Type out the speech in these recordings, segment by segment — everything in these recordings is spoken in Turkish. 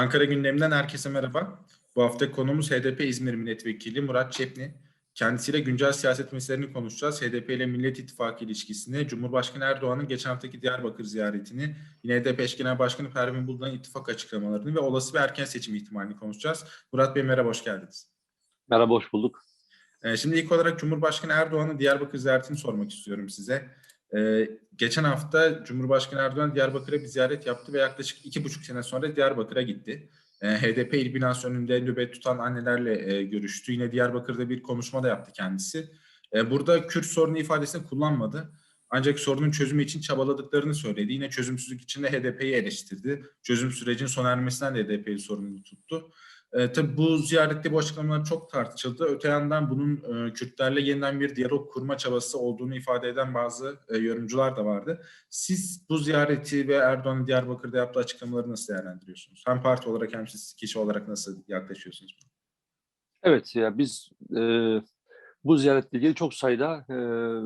Ankara gündeminden herkese merhaba. Bu hafta konumuz HDP İzmir Milletvekili Murat Çepni. Kendisiyle güncel siyaset meselelerini konuşacağız. HDP ile Millet İttifakı ilişkisini, Cumhurbaşkanı Erdoğan'ın geçen haftaki Diyarbakır ziyaretini, yine HDP eş genel başkanı Pervin Buldan'ın ittifak açıklamalarını ve olası bir erken seçim ihtimalini konuşacağız. Murat Bey merhaba, hoş geldiniz. Merhaba, hoş bulduk. Ee, Şimdi ilk olarak Cumhurbaşkanı Erdoğan'ın Diyarbakır ziyaretini sormak istiyorum size. Ee, geçen hafta Cumhurbaşkanı Erdoğan Diyarbakır'a bir ziyaret yaptı ve yaklaşık iki buçuk sene sonra Diyarbakır'a gitti. Ee, HDP il binası önünde nöbet tutan annelerle e, görüştü. Yine Diyarbakır'da bir konuşma da yaptı kendisi. Ee, burada Kürt sorunu ifadesini kullanmadı. Ancak sorunun çözümü için çabaladıklarını söyledi. Yine çözümsüzlük içinde HDP'yi eleştirdi. Çözüm sürecinin sona ermesinden de HDP'yi sorumlu tuttu. E, tabii bu ziyarette bu açıklamalar çok tartışıldı. Öte yandan bunun e, Kürtlerle yeniden bir diyalog kurma çabası olduğunu ifade eden bazı e, yorumcular da vardı. Siz bu ziyareti ve Erdoğan'ın Diyarbakır'da yaptığı açıklamaları nasıl değerlendiriyorsunuz? Hem parti olarak hem siz kişi olarak nasıl yaklaşıyorsunuz? Evet, ya biz e, bu ziyaretle ilgili çok sayıda e,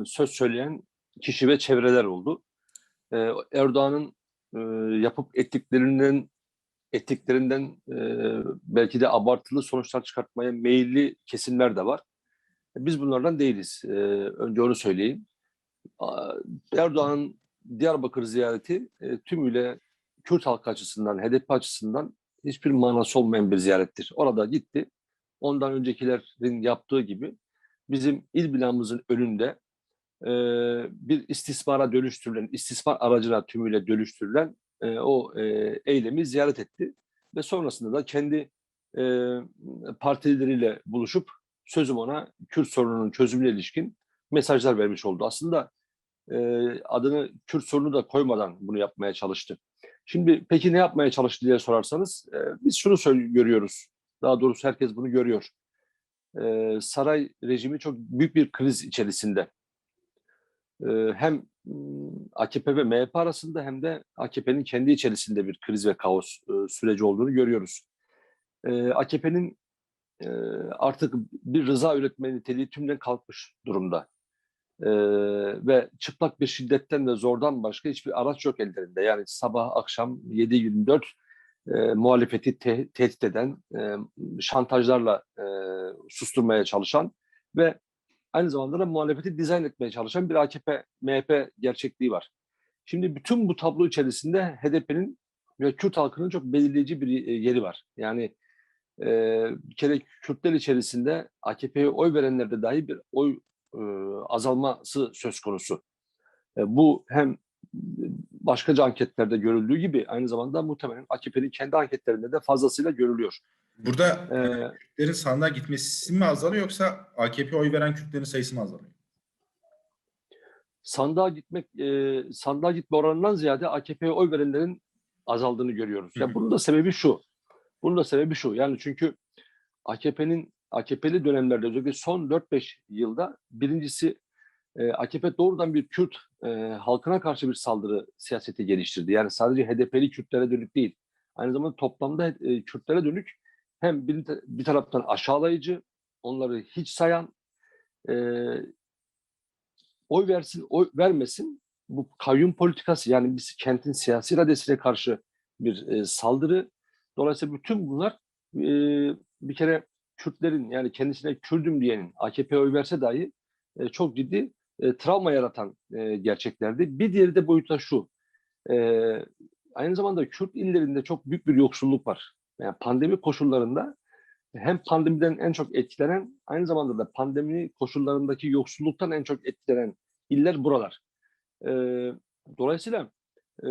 söz söyleyen kişi ve çevreler oldu. E, Erdoğan'ın e, yapıp ettiklerinden ettiklerinden e, belki de abartılı sonuçlar çıkartmaya meyilli kesimler de var. Biz bunlardan değiliz. E, önce onu söyleyeyim. Erdoğan'ın Diyarbakır ziyareti e, tümüyle Kürt halkı açısından, HDP açısından hiçbir manası olmayan bir ziyarettir. Orada gitti. Ondan öncekilerin yaptığı gibi bizim il binamızın önünde e, bir istismara dönüştürülen, istismar aracına tümüyle dönüştürülen e, o e, eylemi ziyaret etti. Ve sonrasında da kendi e, partileriyle buluşup sözüm ona Kürt sorununun çözümüne ilişkin mesajlar vermiş oldu. Aslında e, adını Kürt sorunu da koymadan bunu yapmaya çalıştı. Şimdi peki ne yapmaya çalıştı diye sorarsanız e, biz şunu görüyoruz. Daha doğrusu herkes bunu görüyor. E, saray rejimi çok büyük bir kriz içerisinde. E, hem AKP ve MHP arasında hem de AKP'nin kendi içerisinde bir kriz ve kaos süreci olduğunu görüyoruz. E, AKP'nin artık bir rıza üretme niteliği tümden kalkmış durumda. Ve çıplak bir şiddetten ve zordan başka hiçbir araç yok ellerinde. Yani sabah akşam 7-24 e, muhalefeti te- tehdit eden, e, şantajlarla e, susturmaya çalışan ve aynı zamanda da muhalefeti dizayn etmeye çalışan bir AKP-MHP gerçekliği var. Şimdi bütün bu tablo içerisinde HDP'nin ve Kürt halkının çok belirleyici bir e, yeri var. Yani e, bir kere Kürtler içerisinde AKP'ye oy verenlerde dahi bir oy e, azalması söz konusu. E, bu hem başkaca anketlerde görüldüğü gibi aynı zamanda muhtemelen AKP'nin kendi anketlerinde de fazlasıyla görülüyor. Burada E, Kürtlerin sandığa gitmesi mi azalıyor yoksa AKP oy veren Kürtlerin sayısı mı azalıyor? sandığa gitmek e, sandığa gitme oranından ziyade AKP'ye oy verenlerin azaldığını görüyoruz. Ya hı. bunun da sebebi şu. Bunun da sebebi şu. Yani çünkü AKP'nin AKP'li dönemlerde özellikle son 4-5 yılda birincisi AKP doğrudan bir Kürt e, halkına karşı bir saldırı siyaseti geliştirdi. Yani sadece HDP'li Kürtlere dönük değil. Aynı zamanda toplamda e, Kürtlere dönük hem bir, bir taraftan aşağılayıcı, onları hiç sayan, e, oy versin, oy vermesin bu kayyum politikası yani biz kentin siyasi iradesine karşı bir e, saldırı. Dolayısıyla bütün bunlar e, bir kere Kürtlerin yani kendisine Kürdüm diyenin AKP'ye oy verse dahi e, çok ciddi e, travma yaratan e, gerçeklerdi. Bir diğeri de boyutta şu. E, aynı zamanda Kürt illerinde çok büyük bir yoksulluk var. Yani pandemi koşullarında hem pandemiden en çok etkilenen aynı zamanda da pandemi koşullarındaki yoksulluktan en çok etkilenen iller buralar. E, dolayısıyla e,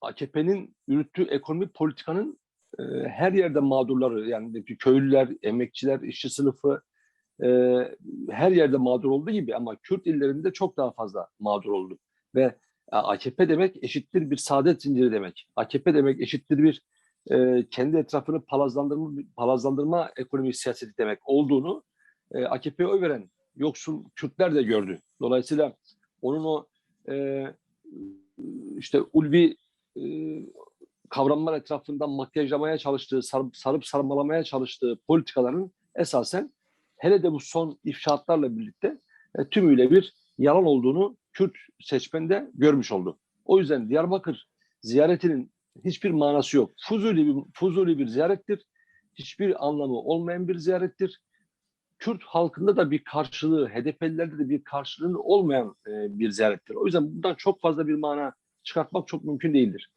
AKP'nin yürüttüğü ekonomi politikanın e, her yerde mağdurları yani köylüler, emekçiler, işçi sınıfı e, her yerde mağdur olduğu gibi ama Kürt illerinde çok daha fazla mağdur oldu. Ve e, AKP demek eşittir bir saadet zinciri demek. AKP demek eşittir bir e, kendi etrafını palazlandırma, palazlandırma ekonomi siyaseti demek olduğunu e, AKP'ye oy veren yoksul Kürtler de gördü. Dolayısıyla onun o e, işte ulvi e, kavramlar etrafından makyajlamaya çalıştığı, sarıp, sarıp sarmalamaya çalıştığı politikaların esasen hele de bu son ifşaatlarla birlikte e, tümüyle bir yalan olduğunu Kürt seçmen de görmüş oldu. O yüzden Diyarbakır ziyaretinin hiçbir manası yok. Fuzuli bir, fuzuli bir ziyarettir. Hiçbir anlamı olmayan bir ziyarettir. Kürt halkında da bir karşılığı, HDP'lilerde de bir karşılığı olmayan e, bir ziyarettir. O yüzden buradan çok fazla bir mana çıkartmak çok mümkün değildir.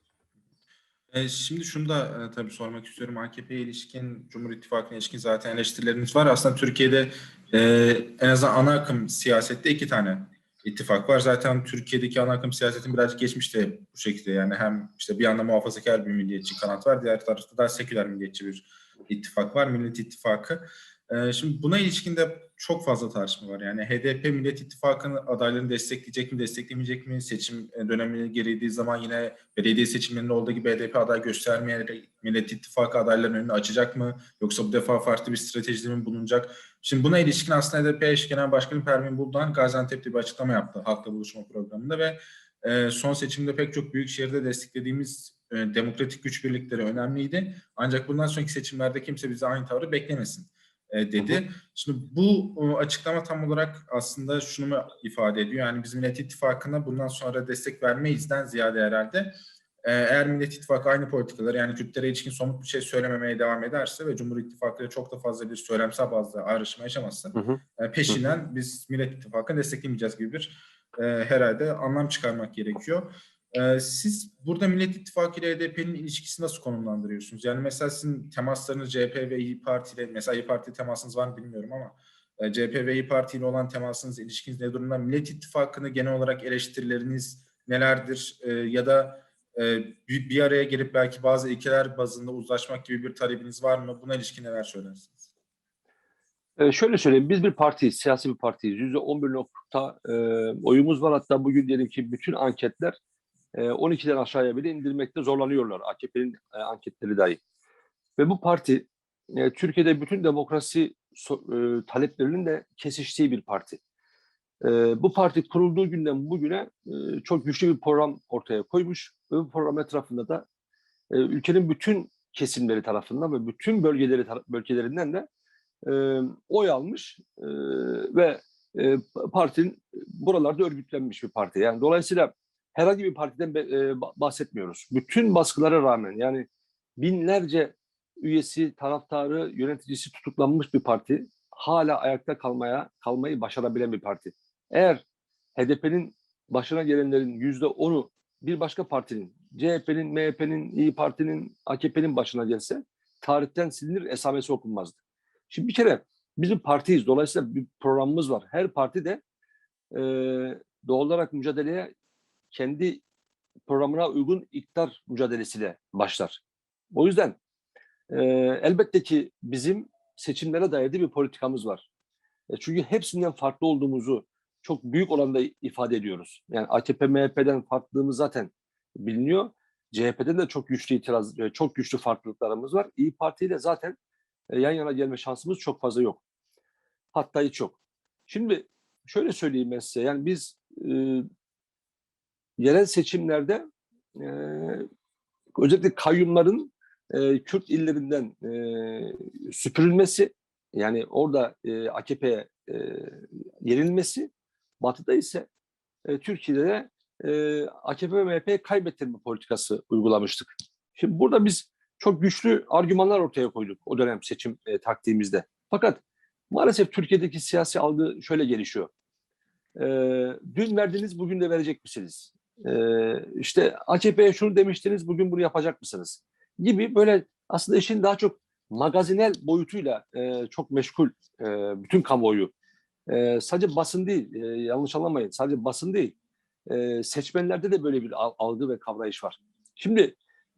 E, şimdi şunu da e, tabii sormak istiyorum. AKP'ye ilişkin, Cumhur İttifakı'na ilişkin zaten eleştirileriniz var. Aslında Türkiye'de e, en azından ana akım siyasette iki tane ittifak var. Zaten Türkiye'deki ana akım siyasetin birazcık geçmişte bu şekilde. Yani hem işte bir yanda muhafazakar bir milliyetçi kanat var, diğer tarafta da seküler milliyetçi bir ittifak var, Millet İttifakı. E, şimdi buna ilişkin de çok fazla tartışma var. Yani HDP Millet İttifakı'nın adaylarını destekleyecek mi, destekleyemeyecek mi? Seçim e, dönemi gerildiği zaman yine belediye seçimlerinde olduğu gibi HDP aday göstermeyerek Millet İttifakı adaylarının önünü açacak mı? Yoksa bu defa farklı bir stratejide mi bulunacak? Şimdi buna ilişkin aslında HDP eş genel başkanı Pervin Buldan Gaziantep'te bir açıklama yaptı halkla buluşma programında ve e, son seçimde pek çok büyük şehirde desteklediğimiz e, demokratik güç birlikleri önemliydi. Ancak bundan sonraki seçimlerde kimse bize aynı tavrı beklemesin dedi. Şimdi bu e, açıklama tam olarak aslında şunu mu ifade ediyor? Yani biz Millet İttifakı'na bundan sonra destek vermeyizden ziyade herhalde e, eğer Millet İttifakı aynı politikaları yani Kürtlere ilişkin somut bir şey söylememeye devam ederse ve Cumhur İttifakı'yla çok da fazla bir söylemsel bazda ayrışma yaşamazsa Hı hı. e, peşinden biz Millet İttifakı'nı destekleyemeyeceğiz gibi bir e, herhalde anlam çıkarmak gerekiyor. E, siz burada Millet İttifakı ile HDP'nin ilişkisini nasıl konumlandırıyorsunuz? Yani mesela sizin temaslarınız CHP ve İyi Parti ile, mesela İyi Parti temasınız var mı bilmiyorum ama e, CHP ve İyi Parti ile olan temasınız, ilişkiniz ne durumda? Millet İttifakı'nı genel olarak eleştirileriniz nelerdir? E, ya da e, bir, bir araya gelip belki bazı ilkeler bazında uzlaşmak gibi bir talebiniz var mı? Buna ilişkin neler söylersiniz? Ee, şöyle söyleyeyim, biz bir partiyiz, siyasi bir partiyiz. Yüzde 11 nokta e, oyumuz var. Hatta bugün diyelim ki bütün anketler e, 12'den aşağıya bile indirmekte zorlanıyorlar. AKP'nin e, anketleri dahi. Ve bu parti e, Türkiye'de bütün demokrasi e, taleplerinin de kesiştiği bir parti. E, bu parti kurulduğu günden bugüne e, çok güçlü bir program ortaya koymuş ve bu program etrafında da e, ülkenin bütün kesimleri tarafından ve bütün bölgeleri bölgelerinden de e, oy almış e, ve e, partinin buralarda örgütlenmiş bir parti. Yani dolayısıyla herhangi bir partiden e, ba- bahsetmiyoruz. Bütün baskılara rağmen yani binlerce üyesi, taraftarı, yöneticisi tutuklanmış bir parti hala ayakta kalmaya kalmayı başarabilen bir parti. Eğer HDP'nin başına gelenlerin yüzde onu bir başka partinin, CHP'nin, MHP'nin, İyi Parti'nin, AKP'nin başına gelse tarihten silinir, esamesi okunmazdı. Şimdi bir kere bizim partiyiz. Dolayısıyla bir programımız var. Her parti de e, doğal olarak mücadeleye kendi programına uygun iktidar mücadelesiyle başlar. O yüzden e, elbette ki bizim seçimlere dayalı bir politikamız var. E, çünkü hepsinden farklı olduğumuzu çok büyük oranda ifade ediyoruz. Yani AKP, MHP'den farklılığımız zaten biliniyor. CHP'den de çok güçlü itiraz, e, çok güçlü farklılıklarımız var. İyi Parti ile zaten e, yan yana gelme şansımız çok fazla yok. Hatta hiç yok. Şimdi şöyle söyleyeyim ben size. Yani biz e, yerel seçimlerde e, özellikle kayyumların e, Kürt illerinden e, süpürülmesi yani orada e, AKP'ye e, yenilmesi batıda ise e, Türkiye'de e, AKP ve MHP kaybettirme politikası uygulamıştık. Şimdi burada biz çok güçlü argümanlar ortaya koyduk o dönem seçim e, taktiğimizde. Fakat maalesef Türkiye'deki siyasi algı şöyle gelişiyor. E, dün verdiniz bugün de verecek misiniz? E, işte AKP'ye şunu demiştiniz bugün bunu yapacak mısınız? Gibi böyle aslında işin daha çok magazinel boyutuyla e, çok meşgul e, bütün kamuoyu. E, sadece basın değil, e, yanlış anlamayın sadece basın değil. E, seçmenlerde de böyle bir al- algı ve kavrayış var. Şimdi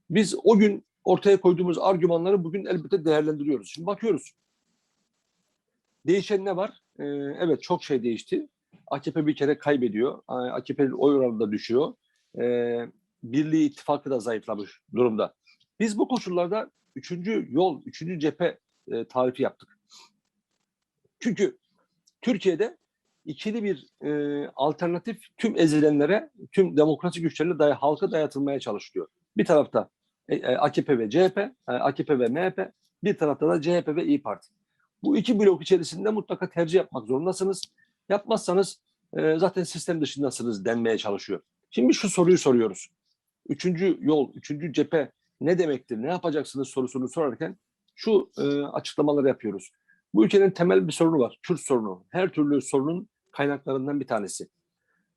biz o gün ortaya koyduğumuz argümanları bugün elbette değerlendiriyoruz. Şimdi bakıyoruz. Değişen ne var? Ee, evet çok şey değişti. AKP bir kere kaybediyor. AKP'nin oy oranı düşüyor. Ee, Birliği ittifakı da zayıflamış durumda. Biz bu koşullarda üçüncü yol, üçüncü cephe e, tarifi yaptık. Çünkü Türkiye'de ikili bir e, alternatif tüm ezilenlere, tüm demokrasi güçlerine day halka dayatılmaya çalışılıyor. Bir tarafta e, e, AKP ve CHP, e, AKP ve MHP, bir tarafta da CHP ve İyi Parti. Bu iki blok içerisinde mutlaka tercih yapmak zorundasınız. Yapmazsanız e, zaten sistem dışındasınız denmeye çalışıyor. Şimdi şu soruyu soruyoruz. üçüncü yol, üçüncü cephe ne demektir, ne yapacaksınız sorusunu sorarken şu e, açıklamaları yapıyoruz. Bu ülkenin temel bir sorunu var, Kürt sorunu. Her türlü sorunun kaynaklarından bir tanesi.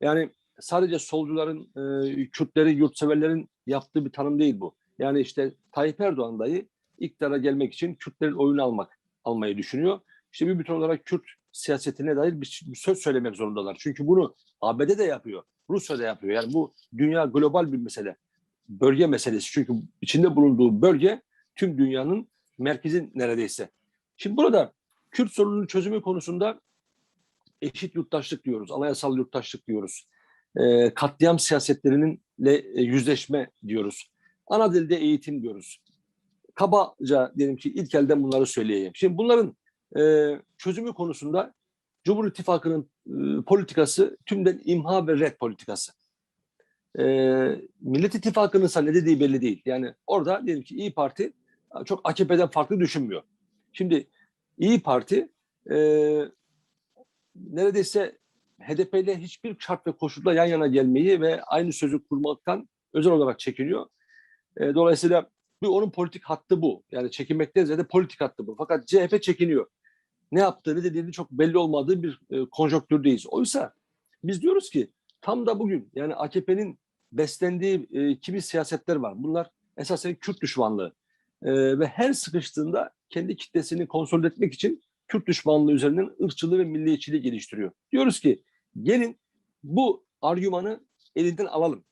Yani sadece solcuların, e, Kürtlerin, yurtseverlerin yaptığı bir tanım değil bu. Yani işte Tayyip Erdoğan dahi iktidara gelmek için Kürtlerin oyunu almak almayı düşünüyor. İşte bir bütün olarak Kürt siyasetine dair bir, söz söylemek zorundalar. Çünkü bunu ABD de yapıyor, Rusya da yapıyor. Yani bu dünya global bir mesele. Bölge meselesi. Çünkü içinde bulunduğu bölge tüm dünyanın merkezi neredeyse. Şimdi burada Kürt sorununun çözümü konusunda eşit yurttaşlık diyoruz, anayasal yurttaşlık diyoruz. E, katliam siyasetlerinle e, yüzleşme diyoruz. Ana dilde eğitim diyoruz. Kabaca diyelim ki ilk elden bunları söyleyeyim. Şimdi bunların e, çözümü konusunda Cumhur İttifakı'nın e, politikası tümden imha ve red politikası. E, Millet İttifakı'nın ise ne dediği belli değil. Yani orada diyelim ki İyi Parti çok AKP'den farklı düşünmüyor. Şimdi İyi Parti e, neredeyse HDP ile hiçbir şart ve koşulda yan yana gelmeyi ve aynı sözü kurmaktan özel olarak çekiniyor. E, dolayısıyla bir onun politik hattı bu. Yani çekinmekten ziyade politik hattı bu. Fakat CHP çekiniyor. Ne yaptığı, ne dediğini çok belli olmadığı bir e, konjonktürdeyiz. Oysa biz diyoruz ki tam da bugün yani AKP'nin beslendiği e, kimi siyasetler var. Bunlar esasen Kürt düşmanlığı. E, ve her sıkıştığında kendi kitlesini konsolide etmek için Kürt düşmanlığı üzerinden ırkçılığı ve milliyetçiliği geliştiriyor. Diyoruz ki gelin bu argümanı elinden alalım.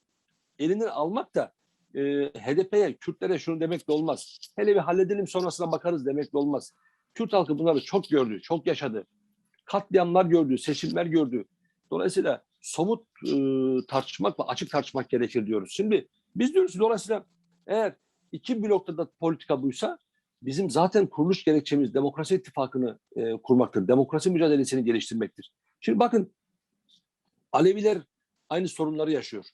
Elinden almak da e, HDP'ye, Kürtlere şunu demek de olmaz. Hele bir halledelim sonrasına bakarız demek de olmaz. Kürt halkı bunları çok gördü, çok yaşadı. Katliamlar gördü, seçimler gördü. Dolayısıyla somut e, tartışmak ve açık tartışmak gerekir diyoruz. Şimdi biz diyoruz dolayısıyla eğer iki blokta da politika buysa bizim zaten kuruluş gerekçemiz demokrasi ittifakını e, kurmaktır. Demokrasi mücadelesini geliştirmektir. Şimdi bakın Aleviler aynı sorunları yaşıyor.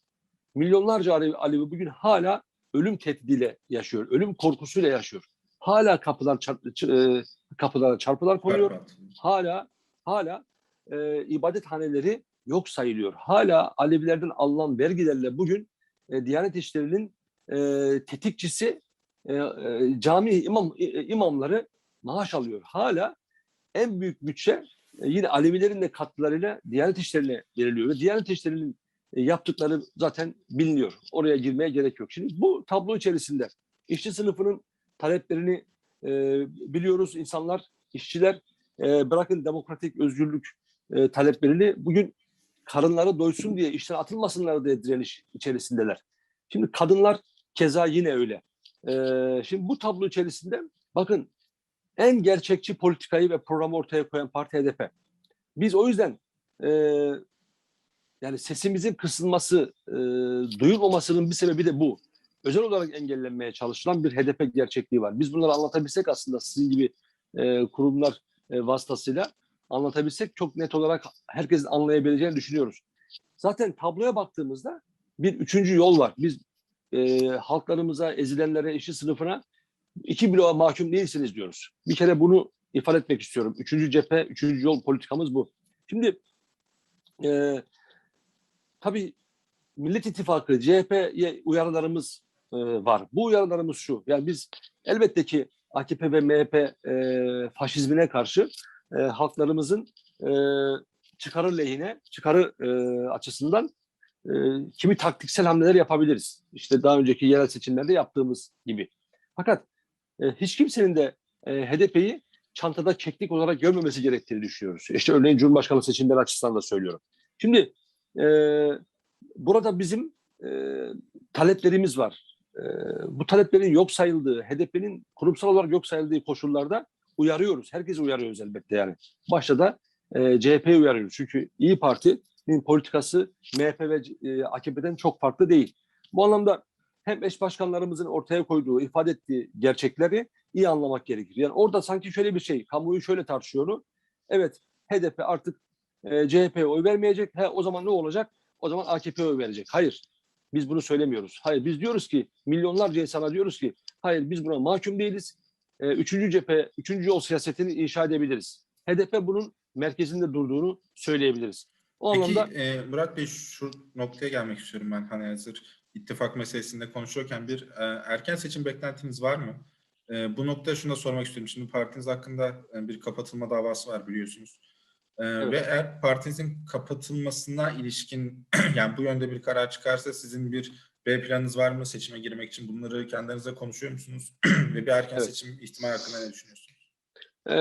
Milyonlarca Alevi, Alevi bugün hala ölüm tehdidiyle yaşıyor. Ölüm korkusuyla yaşıyor. Hala kapılar çarp, e, kapılara çarpılar. Berbat. Hala hala e, ibadethaneleri yok sayılıyor. Hala Alevilerden alınan vergilerle bugün e, Diyanet İşleri'nin e, tetikçisi e, e, cami imam e, imamları maaş alıyor. Hala en büyük bütçe e, yine Alevilerin de katkılarıyla Diyanet İşleri'ne veriliyor. Ve Diyanet İşleri'nin e, yaptıkları zaten biliniyor. Oraya girmeye gerek yok. Şimdi bu tablo içerisinde işçi sınıfının taleplerini e, biliyoruz. İnsanlar, işçiler e, bırakın demokratik özgürlük e, taleplerini bugün karınları doysun diye işten atılmasınlar diye direniş içerisindeler. Şimdi kadınlar keza yine öyle. E, şimdi bu tablo içerisinde bakın en gerçekçi politikayı ve programı ortaya koyan parti HDP. Biz o yüzden e, yani sesimizin kısılması, e, duyulmamasının bir sebebi de bu. Özel olarak engellenmeye çalışılan bir HDP gerçekliği var. Biz bunları anlatabilsek aslında sizin gibi e, kurumlar e, vasıtasıyla anlatabilsek çok net olarak herkesin anlayabileceğini düşünüyoruz. Zaten tabloya baktığımızda bir üçüncü yol var. Biz e, halklarımıza, ezilenlere, işçi sınıfına iki bloğa mahkum değilsiniz diyoruz. Bir kere bunu ifade etmek istiyorum. Üçüncü cephe, üçüncü yol politikamız bu. Şimdi e, tabii Millet İttifakı, CHP'ye uyarılarımız e, var. Bu uyarılarımız şu. Yani biz elbette ki AKP ve MHP e, faşizmine karşı e, halklarımızın e, çıkarı lehine, çıkarı e, açısından e, kimi taktiksel hamleler yapabiliriz. İşte daha önceki yerel seçimlerde yaptığımız gibi. Fakat e, hiç kimsenin de e, HDP'yi çantada keklik olarak görmemesi gerektiğini düşünüyoruz. İşte örneğin Cumhurbaşkanı seçimleri açısından da söylüyorum. Şimdi e, burada bizim e, taleplerimiz var. Bu taleplerin yok sayıldığı, HDP'nin kurumsal olarak yok sayıldığı koşullarda uyarıyoruz. Herkesi uyarıyoruz elbette yani. Başta da e, CHP'yi uyarıyoruz. Çünkü İyi Parti'nin politikası MHP ve e, AKP'den çok farklı değil. Bu anlamda hem eş başkanlarımızın ortaya koyduğu, ifade ettiği gerçekleri iyi anlamak gerekir. Yani orada sanki şöyle bir şey, kamuoyu şöyle tartışıyor. Evet, HDP artık e, CHP'ye oy vermeyecek. He, o zaman ne olacak? O zaman AKP'ye oy verecek. Hayır, biz bunu söylemiyoruz. Hayır, biz diyoruz ki, milyonlarca insana diyoruz ki, hayır biz buna mahkum değiliz. E, üçüncü cephe, üçüncü yol siyasetini inşa edebiliriz. HDP bunun merkezinde durduğunu söyleyebiliriz. O Peki anlamda e, Murat Bey şu noktaya gelmek istiyorum ben hani hazır ittifak meselesinde konuşuyorken bir e, erken seçim beklentiniz var mı? E, bu noktada şunu da sormak istiyorum. Şimdi partiniz hakkında e, bir kapatılma davası var biliyorsunuz. E, Ve eğer partinizin kapatılmasına ilişkin yani bu yönde bir karar çıkarsa sizin bir B planınız var mı seçime girmek için? Bunları kendinize konuşuyor musunuz? Ve bir erken Evet. seçim ihtimali hakkında ne düşünüyorsunuz? Ee,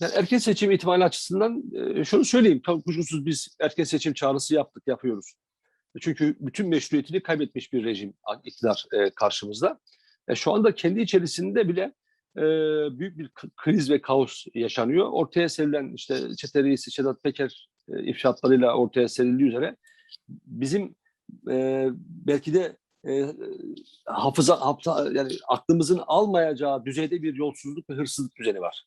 yani erken seçim ihtimali açısından e, şunu söyleyeyim. Tabii kuşkusuz biz erken seçim çağrısı yaptık, yapıyoruz. Çünkü bütün meşruiyetini kaybetmiş bir rejim iktidar e, karşımızda. E, şu anda kendi içerisinde bile e, büyük bir kriz ve kaos yaşanıyor. Ortaya serilen işte çete reisi Sedat Peker e, ifşaatlarıyla ortaya serildiği üzere bizim e, belki de e, hafıza, hafıza yani aklımızın almayacağı düzeyde bir yolsuzluk ve hırsızlık düzeni var.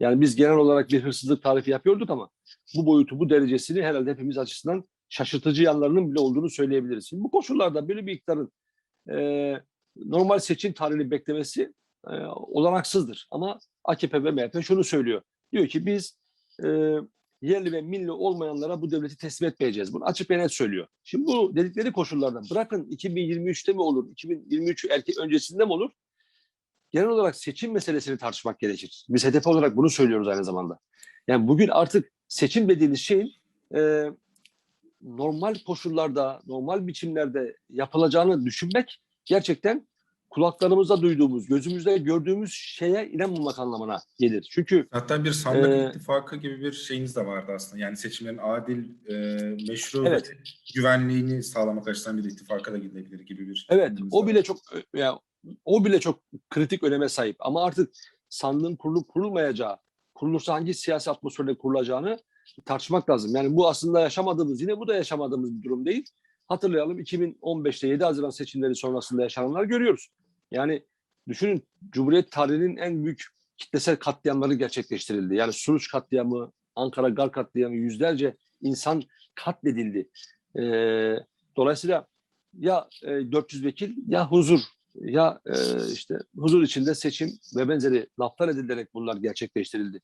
Yani biz genel olarak bir hırsızlık tarifi yapıyorduk ama bu boyutu, bu derecesini herhalde hepimiz açısından şaşırtıcı yanlarının bile olduğunu söyleyebiliriz. Şimdi bu koşullarda böyle bir iktidarın e, normal seçim tarihini beklemesi e, olanaksızdır. Ama AKP ve MHP şunu söylüyor. Diyor ki biz e, yerli ve milli olmayanlara bu devleti teslim etmeyeceğiz. Bunu açık ve net söylüyor. Şimdi bu dedikleri koşullarda bırakın 2023'te mi olur, 2023 erke öncesinde mi olur? Genel olarak seçim meselesini tartışmak gerekir. Biz HDP olarak bunu söylüyoruz aynı zamanda. Yani bugün artık seçim dediğiniz şeyin e, normal koşullarda, normal biçimlerde yapılacağını düşünmek gerçekten kulaklarımızda duyduğumuz, gözümüzde gördüğümüz şeye inanmamak anlamına gelir. Çünkü Hatta bir sandık Ee, ittifakı gibi bir şeyiniz de vardı aslında. Yani seçimlerin adil, e, meşru Evet. ve güvenliğini sağlamak açısından bir ittifaka da gidilebilir gibi bir Evet, o bile var. çok ya o bile çok kritik öneme sahip. Ama artık sandığın kurulup kurulmayacağı, kurulursa hangi siyasi atmosferde kurulacağını tartışmak lazım. Yani bu aslında yaşamadığımız, yine bu da yaşamadığımız bir durum değil. Hatırlayalım 2015'te 7 Haziran seçimleri sonrasında yaşananlar görüyoruz. Yani düşünün Cumhuriyet tarihinin en büyük kitlesel katliamları gerçekleştirildi. Yani Suruç katliamı, Ankara Gar katliamı, yüzlerce insan katledildi. Ee, dolayısıyla ya e, 400 vekil ya huzur ya e, işte huzur içinde seçim ve benzeri laflar edilerek bunlar gerçekleştirildi.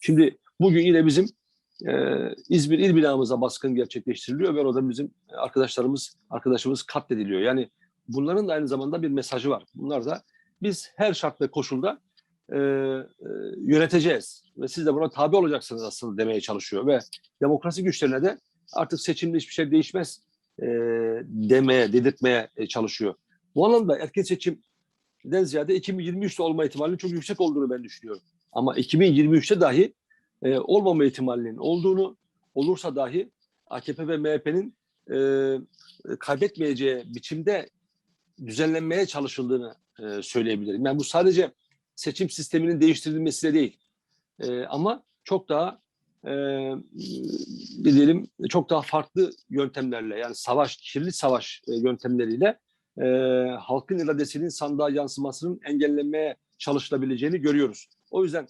Şimdi bugün yine bizim e, İzmir il binamıza baskın gerçekleştiriliyor ve orada bizim arkadaşlarımız arkadaşımız katlediliyor. Yani bunların da aynı zamanda bir mesajı var. Bunlar da biz her şart ve koşulda e, e, yöneteceğiz ve siz de buna tabi olacaksınız aslında demeye çalışıyor ve demokrasi güçlerine de artık seçimde hiçbir şey değişmez e, demeye, dedirtmeye e, çalışıyor. Bu anlamda erken seçimden ziyade 2023'te olma ihtimalinin çok yüksek olduğunu ben düşünüyorum. Ama 2023'te dahi e, olmama ihtimalinin olduğunu, olursa dahi AKP ve MHP'nin e, kaybetmeyeceği biçimde düzenlenmeye çalışıldığını e, söyleyebilirim. Yani bu sadece seçim sisteminin değiştirilmesiyle değil. E, ama çok daha e, ne diyelim çok daha farklı yöntemlerle yani savaş, kirli savaş e, yöntemleriyle e, halkın iradesinin sandığa yansımasının engellenmeye çalışılabileceğini görüyoruz. O yüzden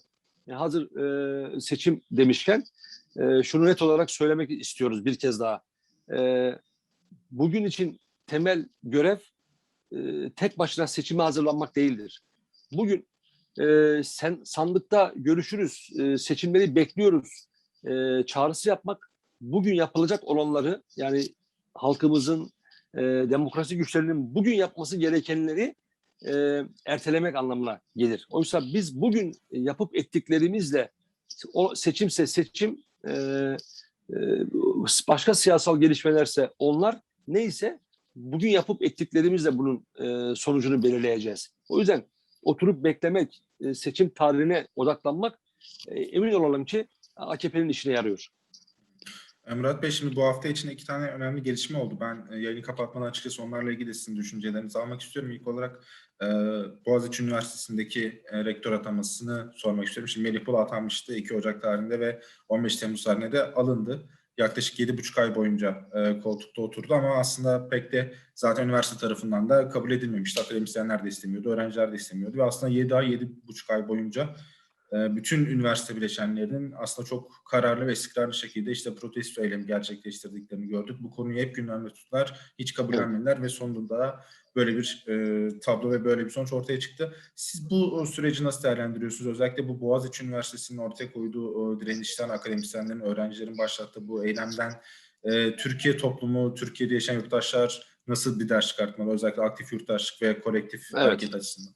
hazır e, seçim demişken e, şunu net olarak söylemek istiyoruz bir kez daha. E, bugün için temel görev e, tek başına seçime hazırlanmak değildir. Bugün e, sen sandıkta görüşürüz, e, seçimleri bekliyoruz e, çağrısı yapmak, bugün yapılacak olanları yani halkımızın, e, demokrasi güçlerinin bugün yapması gerekenleri e, ertelemek anlamına gelir. Oysa biz bugün yapıp ettiklerimizle o seçimse seçim, e, e, başka siyasal gelişmelerse onlar neyse bugün yapıp ettiklerimizle bunun e, sonucunu belirleyeceğiz. O yüzden oturup beklemek, e, seçim tarihine odaklanmak e, emin olalım ki AKP'nin işine yarıyor. Murat Bey şimdi bu hafta içinde iki tane önemli gelişme oldu. Ben e, yayını kapatmadan açıkçası onlarla ilgili de sizin düşüncelerinizi almak istiyorum. İlk olarak e, Boğaziçi Üniversitesi'ndeki e, rektör atamasını sormak istiyorum. Şimdi Melih Bul atanmıştı 2 Ocak tarihinde ve 15 Temmuz tarihinde de alındı. Yaklaşık 7,5 ay boyunca e, koltukta oturdu ama aslında pek de zaten üniversite tarafından da kabul edilmemişti. Akademisyenler de istemiyordu, öğrenciler de istemiyordu ve aslında 7 ay, 7,5 ay boyunca bütün üniversite bileşenlerinin aslında çok kararlı ve istikrarlı şekilde işte protesto eylemi gerçekleştirdiklerini gördük. Bu konuyu hep gündemde tuttular, hiç kabullenmediler ve sonunda böyle bir e, tablo ve böyle bir sonuç ortaya çıktı. Siz bu süreci nasıl değerlendiriyorsunuz? Özellikle bu Boğaziçi Üniversitesi'nin ortaya koyduğu o direnişten akademisyenlerin, öğrencilerin başlattığı bu eylemden e, Türkiye toplumu, Türkiye'de yaşayan yurttaşların nasıl bir ders çıkartmalı özellikle aktif yurttaşlık ve kolektif Evet. hareket açısından?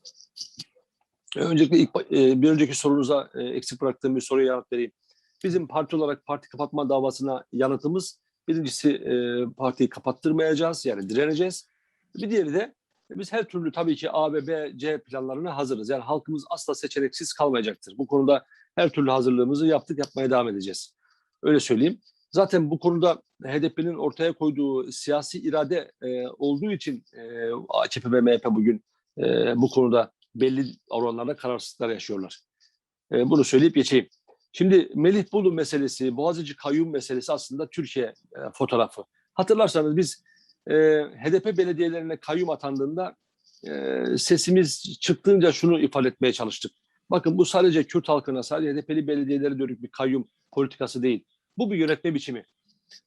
Öncelikle ilk, e, bir önceki sorunuza e, eksik bıraktığım bir soruya yanıt vereyim. Bizim parti olarak parti kapatma davasına yanıtımız birincisi e, partiyi kapattırmayacağız yani direneceğiz. Bir diğeri de biz her türlü tabii ki A ve B, C planlarına hazırız. Yani halkımız asla seçeneksiz kalmayacaktır. Bu konuda her türlü hazırlığımızı yaptık, yapmaya devam edeceğiz. Öyle söyleyeyim. Zaten bu konuda HDP'nin ortaya koyduğu siyasi irade e, olduğu için e, AKP ve MHP bugün e, bu konuda belli oranlarda kararsızlıklar yaşıyorlar. E, bunu söyleyip geçeyim. Şimdi Melih Bulu meselesi, Boğaziçi kayyum meselesi aslında Türkiye e, fotoğrafı. Hatırlarsanız biz e, HDP belediyelerine kayyum atandığında e, sesimiz çıktığınca şunu ifade etmeye çalıştık. Bakın bu sadece Kürt halkına, sadece HDP'li belediyelere dönük bir kayyum politikası değil. Bu bir yönetme biçimi.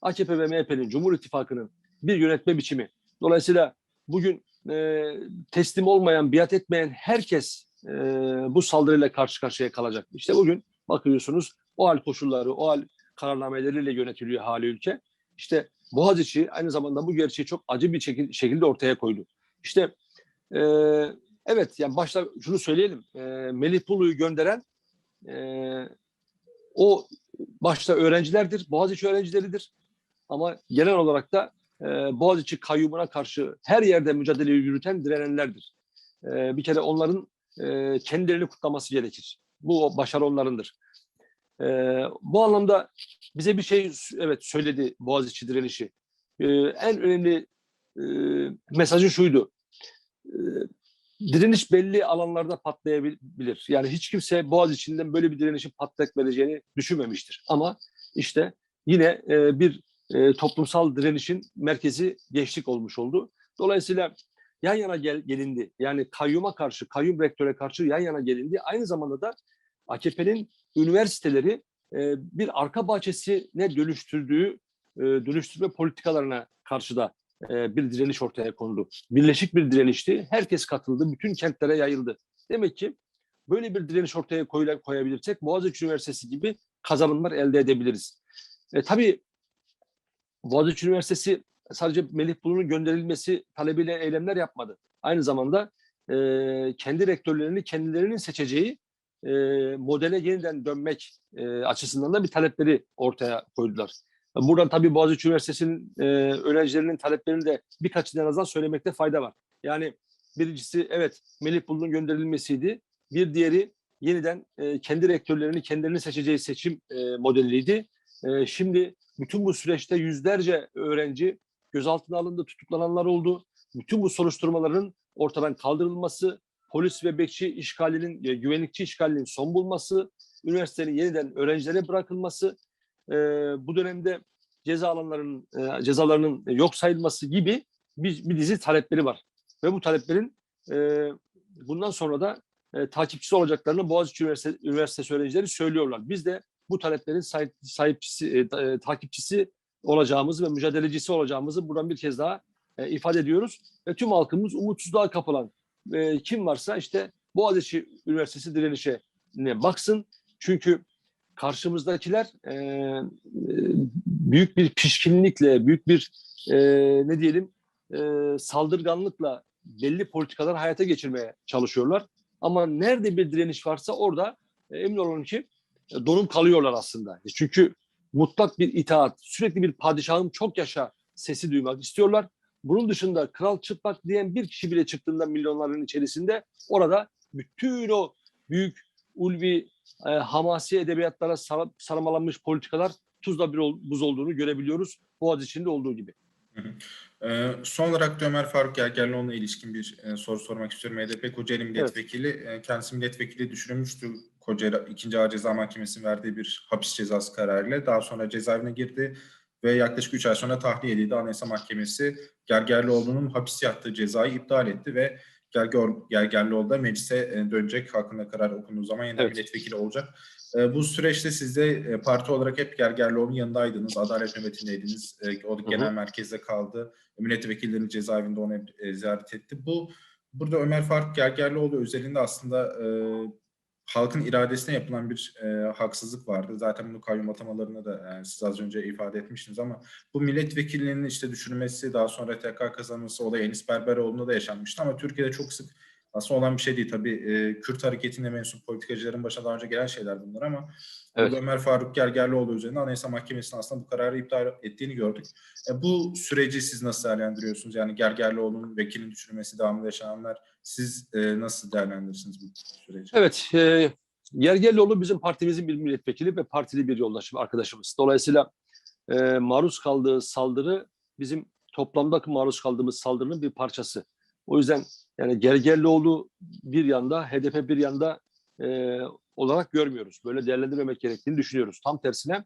AKP ve MHP'nin, Cumhur İttifakı'nın bir yönetme biçimi. Dolayısıyla bugün e, teslim olmayan, biat etmeyen herkes e, bu saldırıyla karşı karşıya kalacak. İşte bugün bakıyorsunuz o hal koşulları, o hal kararnameleriyle yönetiliyor hali ülke. İşte Boğaziçi aynı zamanda bu gerçeği çok acı bir şekil- şekilde ortaya koydu. İşte e, evet yani başta şunu söyleyelim. E, Melih Bulu'yu gönderen e, o başta öğrencilerdir, Boğaziçi öğrencileridir. Ama genel olarak da e, Boğaziçi kayyumuna karşı her yerde mücadele yürüten direnenlerdir. E, bir kere onların e, kendilerini kutlaması gerekir. Bu başarı onlarındır. E, bu anlamda bize bir şey evet söyledi Boğaziçi direnişi. E, en önemli e, mesajı şuydu. E, direniş belli alanlarda patlayabilir. Yani hiç kimse Boğaziçi'nden böyle bir direnişin patlak vereceğini düşünmemiştir. Ama işte yine e, bir e, toplumsal direnişin merkezi gençlik olmuş oldu. Dolayısıyla yan yana gel, gelindi. Yani kayyuma karşı, kayyum rektöre karşı yan yana gelindi. Aynı zamanda da AKP'nin üniversiteleri e, bir arka bahçesine dönüştürdüğü e, dönüştürme politikalarına karşı da e, bir direniş ortaya kondu. Birleşik bir direnişti. Herkes katıldı. Bütün kentlere yayıldı. Demek ki böyle bir direniş ortaya koyabilirsek Boğaziçi Üniversitesi gibi kazanımlar elde edebiliriz. E, tabii Boğaziçi Üniversitesi sadece Melih Bulu'nun gönderilmesi talebiyle eylemler yapmadı. Aynı zamanda e, kendi rektörlerini kendilerinin seçeceği e, modele yeniden dönmek e, açısından da bir talepleri ortaya koydular. Buradan tabii Boğaziçi Üniversitesi'nin e, öğrencilerinin taleplerini de birkaçını en azından söylemekte fayda var. Yani birincisi evet Melih Bulu'nun gönderilmesiydi. Bir diğeri yeniden e, kendi rektörlerini kendilerini seçeceği seçim e, modeliydi. E, şimdi bütün bu süreçte yüzlerce öğrenci gözaltına alındı, tutuklananlar oldu. Bütün bu soruşturmaların ortadan kaldırılması, polis ve bekçi işgalinin, e, güvenlikçi işgalinin son bulması, üniversitenin yeniden öğrencilere bırakılması, e, bu dönemde ceza alanlarının e, cezalarının yok sayılması gibi bir, bir dizi talepleri var. Ve bu taleplerin e, bundan sonra da e, takipçisi olacaklarını Boğaziçi Üniversitesi, Üniversitesi öğrencileri söylüyorlar. Biz de bu taleplerin sahip, sahipçisi, e, e, takipçisi olacağımızı ve mücadelecisi olacağımızı buradan bir kez daha e, ifade ediyoruz. Ve tüm halkımız umutsuzluğa kapılan e, kim varsa işte Boğaziçi Üniversitesi direnişe ne baksın. Çünkü karşımızdakiler e, e, büyük bir pişkinlikle, büyük bir e, ne diyelim e, saldırganlıkla belli politikalar hayata geçirmeye çalışıyorlar. Ama nerede bir direniş varsa orada e, emin olun ki donum kalıyorlar aslında. Çünkü mutlak bir itaat, sürekli bir padişahım çok yaşa sesi duymak istiyorlar. Bunun dışında kral çıplak diyen bir kişi bile çıktığında milyonların içerisinde orada bütün o büyük ulvi e, hamasi edebiyatlara sar- sarmalanmış politikalar tuzla bir ol- buz olduğunu görebiliyoruz. Boğaziçi'nde olduğu gibi. Ee, son olarak da Ömer Faruk Gergerlioğlu'na ilişkin bir e, soru sormak istiyorum. HDP Kocaeli Milletvekili, e, kendisi milletvekili düşürülmüştü Kocaeli 2. Ağır Ceza Mahkemesi'nin verdiği bir hapis cezası kararıyla. Daha sonra cezaevine girdi ve yaklaşık 3 ay sonra tahliye edildi. Anayasa Mahkemesi Gergerlioğlu'nun hapis yattığı cezayı iptal etti ve Gerger, Gergerlioğlu da meclise e, dönecek. Hakkında karar okunduğu zaman yeniden Evet. milletvekili olacak. E, bu süreçte siz de e, parti olarak hep Gergerlioğlu'nun yanındaydınız. Adalet nöbetindeydiniz. E, o da hı. genel merkezde kaldı. Milletvekilleri cezaevinde onu e, ziyaret etti. Bu burada Ömer Faruk Gergerlioğlu özelinde aslında e, halkın iradesine yapılan bir e, haksızlık vardı. Zaten bunu kayyum atamalarını da e, siz az önce ifade etmiştiniz ama bu milletvekillerinin işte düşürülmesi, daha sonra tekrar kazanması olay Enis Berberoğlu'nda da yaşanmıştı ama Türkiye'de çok sık aslında olan bir şey değil. Tabii e, Kürt hareketine mensup politikacıların başına daha önce gelen şeyler bunlar ama Evet. Ömer Faruk Gergerlioğlu üzerinde Anayasa Mahkemesi'nin aslında bu kararı iptal ettiğini gördük. E, bu süreci siz nasıl değerlendiriyorsunuz? Yani Gergerlioğlu'nun vekilin düşürülmesi devamlı yaşananlar siz e, nasıl değerlendirirsiniz bu süreci? Evet, e, Gergerlioğlu bizim partimizin bir milletvekili ve partili bir yoldaşım, arkadaşımız. Dolayısıyla e, maruz kaldığı saldırı bizim toplamda maruz kaldığımız saldırının bir parçası. O yüzden yani Gergerlioğlu bir yanda, HDP bir yanda e, olarak görmüyoruz. Böyle değerlendirmemek gerektiğini düşünüyoruz. Tam tersine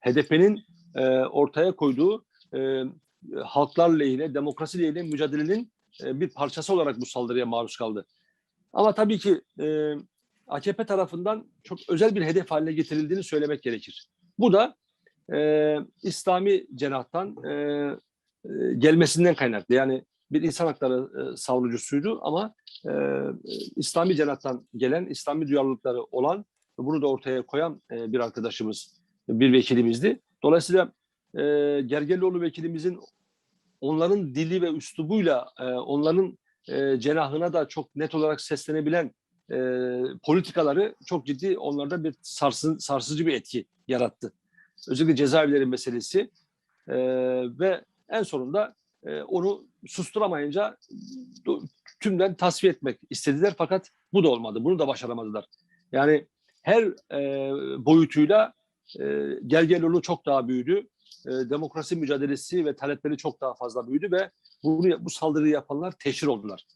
HDP'nin e, ortaya koyduğu e, halklar lehine, demokrasi lehine mücadelenin e, bir parçası olarak bu saldırıya maruz kaldı. Ama tabii ki e, AKP tarafından çok özel bir hedef haline getirildiğini söylemek gerekir. Bu da e, İslami cenahtan e, e, gelmesinden kaynaklı. Yani bir insan hakları e, savunucusuydu ama e, İslami cenahtan gelen, İslami duyarlılıkları olan, bunu da ortaya koyan e, bir arkadaşımız, bir vekilimizdi. Dolayısıyla e, Gergerlioğlu vekilimizin onların dili ve üslubuyla, e, onların e, cenahına da çok net olarak seslenebilen e, politikaları çok ciddi onlarda bir sarsı, sarsıcı bir etki yarattı. Özellikle cezaevleri meselesi e, ve en sonunda e, onu susturamayınca tümden tasfiye etmek istediler fakat bu da olmadı. Bunu da başaramadılar. Yani her e, boyutuyla e, Gergerlioğlu çok daha büyüdü. E, demokrasi mücadelesi ve talepleri çok daha fazla büyüdü ve bunu, bu saldırıyı yapanlar teşhir oldular.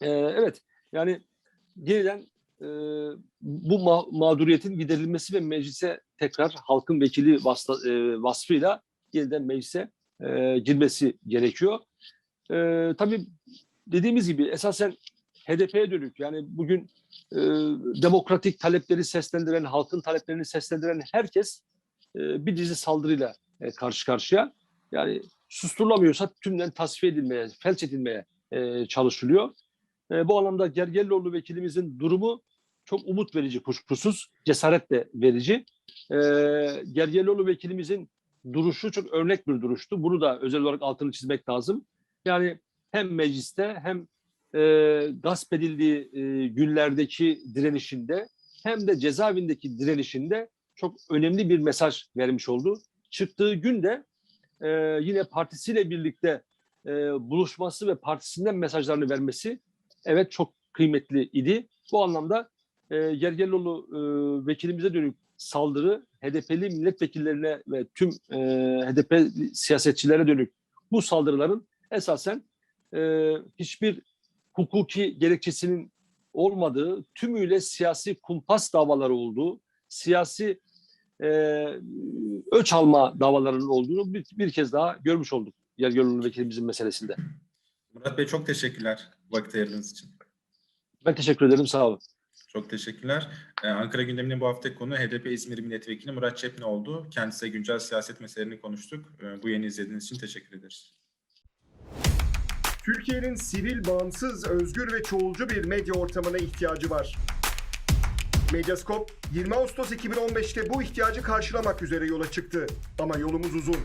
E, evet yani yeniden e, bu ma- mağduriyetin giderilmesi ve meclise tekrar halkın vekili vasıta, e, vasfıyla yeniden meclise e, girmesi gerekiyor. E, tabii dediğimiz gibi esasen HDP'ye dönük yani bugün e, demokratik talepleri seslendiren, halkın taleplerini seslendiren herkes e, bir dizi saldırıyla e, karşı karşıya. Yani susturulamıyorsa tümden tasfiye edilmeye, felç edilmeye e, çalışılıyor. E, bu anlamda Gergerlioğlu vekilimizin durumu çok umut verici kuşkusuz, cesaret de verici. E, Gergerlioğlu vekilimizin duruşu çok örnek bir duruştu. Bunu da özel olarak altını çizmek lazım. Yani hem mecliste hem e, gasp edildiği e, günlerdeki direnişinde hem de cezaevindeki direnişinde çok önemli bir mesaj vermiş oldu. Çıktığı günde e, yine partisiyle birlikte e, buluşması ve partisinden mesajlarını vermesi evet çok kıymetli idi. Bu anlamda e, Gergerlioğlu e, vekilimize dönük saldırı HDP'li milletvekillerine ve tüm e, HDP siyasetçilere dönük bu saldırıların esasen e, hiçbir hukuki gerekçesinin olmadığı, tümüyle siyasi kumpas davaları olduğu, siyasi e, öç alma davalarının olduğunu bir, bir kez daha görmüş olduk Gergerlioğlu vekilimizin meselesinde. Murat Bey çok teşekkürler vakit ayırdığınız için. Ben teşekkür ederim, sağ olun. Çok teşekkürler. Ee, Ankara gündeminin bu haftaki konu HDP İzmir Milletvekili Murat Çepni oldu. Kendisiyle güncel siyaset meselelerini konuştuk. Ee, bu yeni izlediğiniz için teşekkür ederiz. Türkiye'nin sivil, bağımsız, özgür ve çoğulcu bir medya ortamına ihtiyacı var. Medyascope 20 Ağustos 2015'te bu ihtiyacı karşılamak üzere yola çıktı. Ama yolumuz uzun.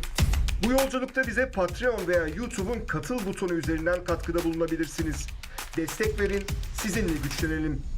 Bu yolculukta bize Patreon veya YouTube'un katıl butonu üzerinden katkıda bulunabilirsiniz. Destek verin, sizinle güçlenelim.